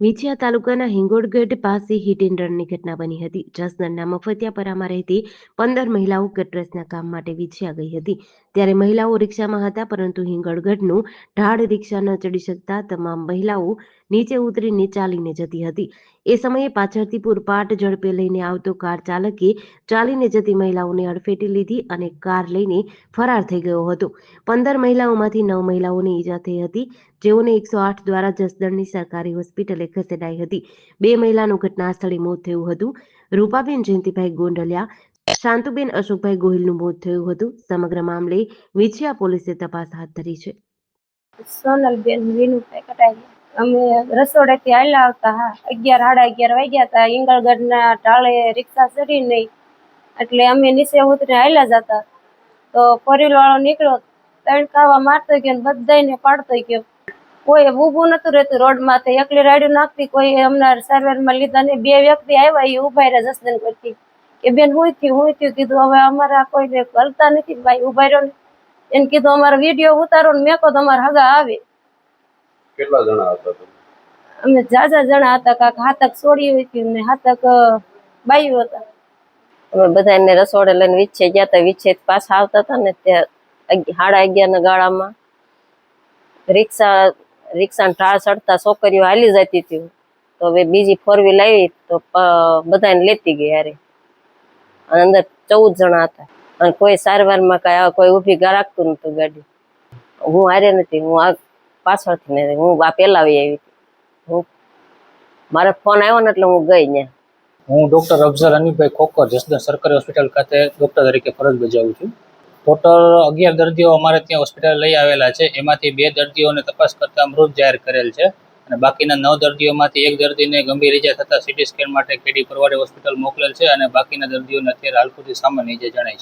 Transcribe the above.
વિછિયા તાલુકાના હિંગોળગઢ પાસે hit and રનની ઘટના બની હતી. જસદણના મફતિયાપરામાં રહેતી પંદર મહિલાઓ ગટરેસના કામ માટે વિછ્યા ગઈ હતી. ત્યારે મહિલાઓ રિક્ષામાં હતા, પરંતુ હિંગળગઢનું ઢાળ રિક્ષા ન ચડી શકતા તમામ મહિલાઓ નીચે ઉતરીને ચાલીને જતી હતી. એ સમયે પાછળથી પૂરપાટ ઝડપે લઈને આવતો કાર ચાલકે ચાલીને જતી મહિલાઓને અડફેટી લીધી અને કાર લઈને ફરાર થઈ ગયો હતો. પંદર મહિલાઓમાંથી નવ મહિલાઓને ઈજા થઈ હતી, જેઓને એકસો આઠ દ્વારા જસદણની સરકારી હોસ્પિટલે ખસેડાઈ હતી. બે મહિલાનું ઘટના સ્થળે મોત થયું હતું. રૂપાબેન જયંતિભાઈ ગોંડલિયા, શાંતુબેન અશોકભાઈ ગોહિલનું મોત થયું હતું. સમગ્ર મામલે વિછિયા પોલીસે તપાસ હાથ ધરી છે. સોનલબેન વિનુભાઈ કટારિયા. અમે રસોડેથી હાલ્યા આવતા, હા, અગિયાર, સાડા અગિયાર વાગ્યા હતા ઇંગળગઢના ટાળે રિક્ષા ચડી નહીં એટલે અમે નીચે ઉતરીને હાલ્યા જતા. તો ફોરવ્હીલ વાળો નીકળ્યો તડકાવા મારતો ગયો ને બધાયને પાડતો ગયો. કોઈ ઊભું નતું રહેતું રોડમાં તો એકલી રાડ્યું નાખતી, કોઈ અમને સારવારમાં લીધા ને બે વ્યક્તિ આવ્યા એ ઊભા રહ્યા જસદન કરતી કે બેન હું થયું હું થયું, કીધું, હવે અમારા કોઈને કરતા નથી, ભાઈ ઊભા રહ્યો ને. એને કીધું, અમારો વીડિયો ઉતારો ને મેં કહો તમારા હગા આવે. કેટલા જણા હતા તમે? અમે ઝાઝા જણા હતા કાક હાથક છોડી હતી ને હાથક બાયું હતા. અમે બધા એને રસોડે લઈને વિચ્છે ગયા હતા વીછે પાછા આવતા હતા ને તે અગિ- સાડા અગિયાર ના ગાળામાં રિક્ષા રિક્ષાને ઢાળ ચડતા છોકરીઓ હાલી જતી હતી. તો હવે બીજી ફોર વ્હીલ આવી તો બધા બધાને લેતી ગઈ હારે. અને અંદર ચૌદ જણા હતા. અને કોઈ સારવારમાં કાંઈ આ કોઈ ઊભી ગા રાખતું નતું ગાડી. હું હારે નથી હું આ પાછળથી નથી હું આ પેલા આવી આવી હું મારે ફોન આવ્યો ને એટલે હું ગઈ ને હું ડૉક્ટર અફઝલ અનિભાઈ ખોખર, જસદણ સરકારી હોસ્પિટલ ખાતે ડૉક્ટર તરીકે ફરજ બજાવું છું. ટોટલ અગિયાર દર્દીઓ અમારે ત્યાં હોસ્પિટલ લઈ આવેલા છે. એમાંથી બે દર્દીઓને તપાસ કરતા મૃત જાહેર કરેલ છે અને બાકીના નવ દર્દીઓમાંથી એક દર્દીને ગંભીર ઇજા થતાં સીટી સ્કેન માટે કેડી પરવાડે હોસ્પિટલ મોકલેલ છે અને બાકીના દર્દીઓને અત્યારે હાલ સુધી સામાન્ય ઇજા જણાય છે.